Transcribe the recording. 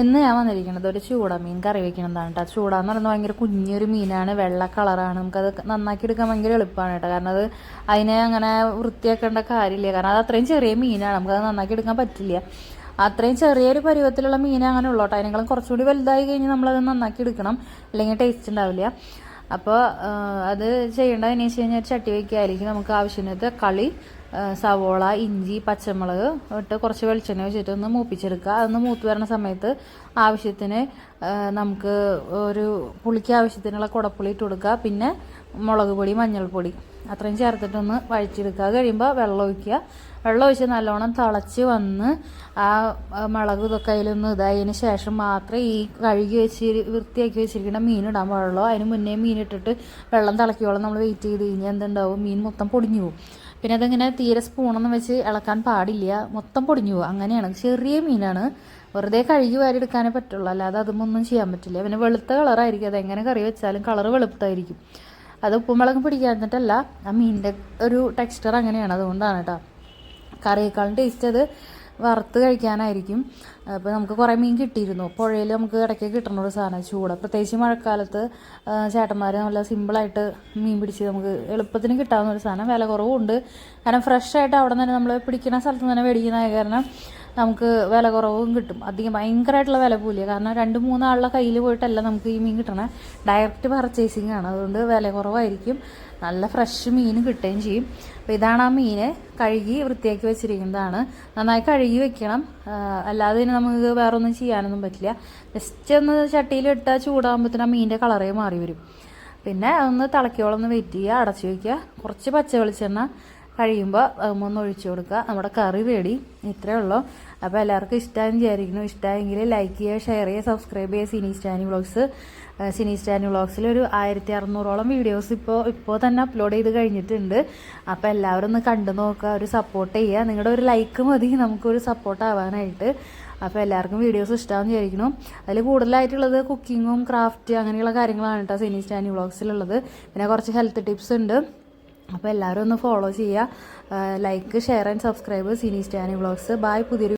ഇന്ന് ഞാൻ വന്നിരിക്കുന്നത് ഒരു ചൂട മീൻ കറി വെക്കണതാണ് കേട്ടോ ചൂട എന്ന് പറയുന്നത് ഭയങ്കര കുഞ്ഞൊരു മീനാണ് വെള്ള കളറാണ്. നമുക്കത് നന്നാക്കി എടുക്കാൻ ഭയങ്കര എളുപ്പമാണ് കേട്ടോ കാരണം അത് അതിനെ അങ്ങനെ വൃത്തിയാക്കേണ്ട കാര്യമില്ല. കാരണം അത് അത്രയും ചെറിയ മീനാണ്. നമുക്കത് നന്നാക്കി എടുക്കാൻ പറ്റില്ല. അത്രയും ചെറിയൊരു പരുവത്തിലുള്ള മീൻ അങ്ങനെ ഉള്ളൂ കേട്ടോ അതിനേക്കാളും കുറച്ചുകൂടി വലുതായി കഴിഞ്ഞാൽ നമ്മളത് നന്നാക്കി എടുക്കണം. അല്ലെങ്കിൽ ടേസ്റ്റ് ഉണ്ടാവില്ല. അപ്പോൾ അത് ചെയ്യേണ്ടതെന്ന് വെച്ച് കഴിഞ്ഞാൽ ചട്ടി വയ്ക്കുകയായിരിക്കും നമുക്ക് ആവശ്യത്തിന് കളി സവോള ഇഞ്ചി പച്ചമുളക് ഇട്ട് കുറച്ച് വെളിച്ചെണ്ണ വെച്ചിട്ട് ഒന്ന് മൂപ്പിച്ചെടുക്കുക. അതൊന്ന് മൂത്ത് വരുന്ന സമയത്ത് ആവശ്യത്തിന് നമുക്ക് ഒരു പുളിക്ക് ആവശ്യത്തിനുള്ള കുടപ്പുളി ഇട്ട് കൊടുക്കുക. പിന്നെ മുളക് പൊടി മഞ്ഞൾപ്പൊടി അത്രയും ചേർത്തിട്ടൊന്ന് വഴിച്ചെടുക്കുക കഴിയുമ്പോൾ വെള്ളം ഒഴിക്കുക. വെള്ളം ഒഴിച്ച് നല്ലോണം തിളച്ച് വന്ന് ആ മുളക് ഇതൊക്കെ അതിലൊന്ന് ഇതായതിന് ശേഷം മാത്രമേ ഈ കഴുകി വെച്ച് വൃത്തിയാക്കി വെച്ചിരിക്കുന്ന മീൻ ഇടാൻ പാടുള്ളൂ. അതിന് മുന്നേ മീൻ ഇട്ടിട്ട് വെള്ളം തിളക്കിയോളം നമ്മൾ വെയിറ്റ് ചെയ്ത് കഴിഞ്ഞാൽ എന്തുണ്ടാവും? മീൻ മൊത്തം പൊടിഞ്ഞു പോകും. പിന്നെ അതിങ്ങനെ തീരെ സ്പൂണൊന്നും വെച്ച് ഇളക്കാൻ പാടില്ല. മൊത്തം പൊടിഞ്ഞു പോകും അങ്ങനെയാണ്. ചെറിയ മീനാണ്. വെറുതെ കഴുകി വാരി എടുക്കാനേ പറ്റുള്ളൂ. അല്ലാതെ അതൊന്നും ചെയ്യാൻ പറ്റില്ല. പിന്നെ വെളുത്ത കളറായിരിക്കും. അത് എങ്ങനെ കറി വെച്ചാലും കളർ വെളുത്തായിരിക്കും. അത് ഉപ്പും മുളകും പിടിക്കാഞ്ഞിട്ടല്ല. ആ മീനിന്റെ ഒരു ടെക്സ്ചർ അങ്ങനെയാണ്. അതുകൊണ്ടാണ് കേട്ടോ. കറിയേക്കാളും ടേസ്റ്റ് അത് വറുത്ത് കഴിക്കാനായിരിക്കും. അപ്പോൾ നമുക്ക് കുറേ മീൻ കിട്ടിയിരുന്നു. പുഴയിൽ നമുക്ക് ഇടയ്ക്ക് കിട്ടുന്ന ഒരു സാധനം ചൂട. പ്രത്യേകിച്ച് മഴക്കാലത്ത് ചേട്ടന്മാർ നല്ല സിമ്പിളായിട്ട് മീൻ പിടിച്ച് നമുക്ക് എളുപ്പത്തിന് കിട്ടാവുന്ന ഒരു സാധനം. വില കുറവുണ്ട്. കാരണം ഫ്രഷ് ആയിട്ട് അവിടെ തന്നെ നമ്മൾ പിടിക്കുന്ന സ്ഥലത്ത് തന്നെ മേടിക്കുന്നതായ കാരണം നമുക്ക് വില കുറവും കിട്ടും. അധികം ഭയങ്കരമായിട്ടുള്ള വില പോലെയാണ് കാരണം രണ്ട് മൂന്നാളുടെ കയ്യിൽ പോയിട്ടല്ല നമുക്ക് ഈ മീൻ കിട്ടണേ. ഡയറക്റ്റ് പർച്ചേസിങ് ആണ്. അതുകൊണ്ട് വില കുറവായിരിക്കും. നല്ല ഫ്രഷ് മീൻ കിട്ടുകയും ചെയ്യും. അപ്പോൾ ഇതാണ് ആ മീൻ കഴുകി വൃത്തിയാക്കി വെച്ചിരിക്കുന്നതാണ്. നന്നായി കഴുകി വെക്കണം. അല്ലാതെ ഇനി നമുക്ക് വേറെ ഒന്നും ചെയ്യാനൊന്നും പറ്റില്ല. ജസ്റ്റ് ഒന്ന് ചട്ടിയിലിട്ടാൽ ചൂടാകുമ്പോഴത്തേനും ആ മീനിന്റെ കളറേ മാറി വരും. പിന്നെ ഒന്ന് തിളക്കിയോളം ഒന്ന് വെയിറ്റ് ചെയ്യുക. അടച്ചു വയ്ക്കുക കുറച്ച് പച്ച വെളിച്ചെണ്ണ കഴിയുമ്പോൾ ഒന്ന് ഒഴിച്ചു കൊടുക്കുക. നമ്മുടെ കറി റെഡി ഇത്രയേ ഉള്ളൂ. അപ്പോൾ എല്ലാവർക്കും ഇഷ്ടമെന്ന് വിചാരിക്കുന്നു. ഇഷ്ടമായെങ്കിൽ ലൈക്ക് ചെയ്യുക ഷെയർ ചെയ്യുക സബ്സ്ക്രൈബ് ചെയ്യുക സിനി സ്റ്റാനി വ്ളോഗ്സ് സിനി സ്റ്റാനി വ്ളോഗ്സിൽ ഒരു ആയിരത്തി അറുന്നൂറോളം വീഡിയോസ് ഇപ്പോൾ ഇപ്പോൾ തന്നെ അപ്ലോഡ് ചെയ്ത് കഴിഞ്ഞിട്ടുണ്ട്. അപ്പോൾ എല്ലാവരും ഒന്ന് കണ്ടു നോക്കുക ഒരു സപ്പോർട്ട് ചെയ്യുക. നിങ്ങളുടെ ഒരു ലൈക്ക് മതി. നമുക്കൊരു സപ്പോർട്ട് ആവാനായിട്ട്. അപ്പോൾ എല്ലാവർക്കും വീഡിയോസ് ഇഷ്ടമാണെന്ന് വിചാരിക്കുന്നു. അതിൽ കൂടുതലായിട്ടുള്ളത് കുക്കിങ്ങും ക്രാഫ്റ്റ് അങ്ങനെയുള്ള കാര്യങ്ങളാണ് കേട്ടോ സിനി സ്റ്റാനി വ്ളോഗ്സിലുള്ളത് പിന്നെ കുറച്ച് ഹെൽത്ത് ടിപ്സ് ഉണ്ട്. അപ്പോൾ എല്ലാവരും ഒന്ന് ഫോളോ ചെയ്യുക. Like share and subscribe Cini Stani vlogs bye പുതിയൊരു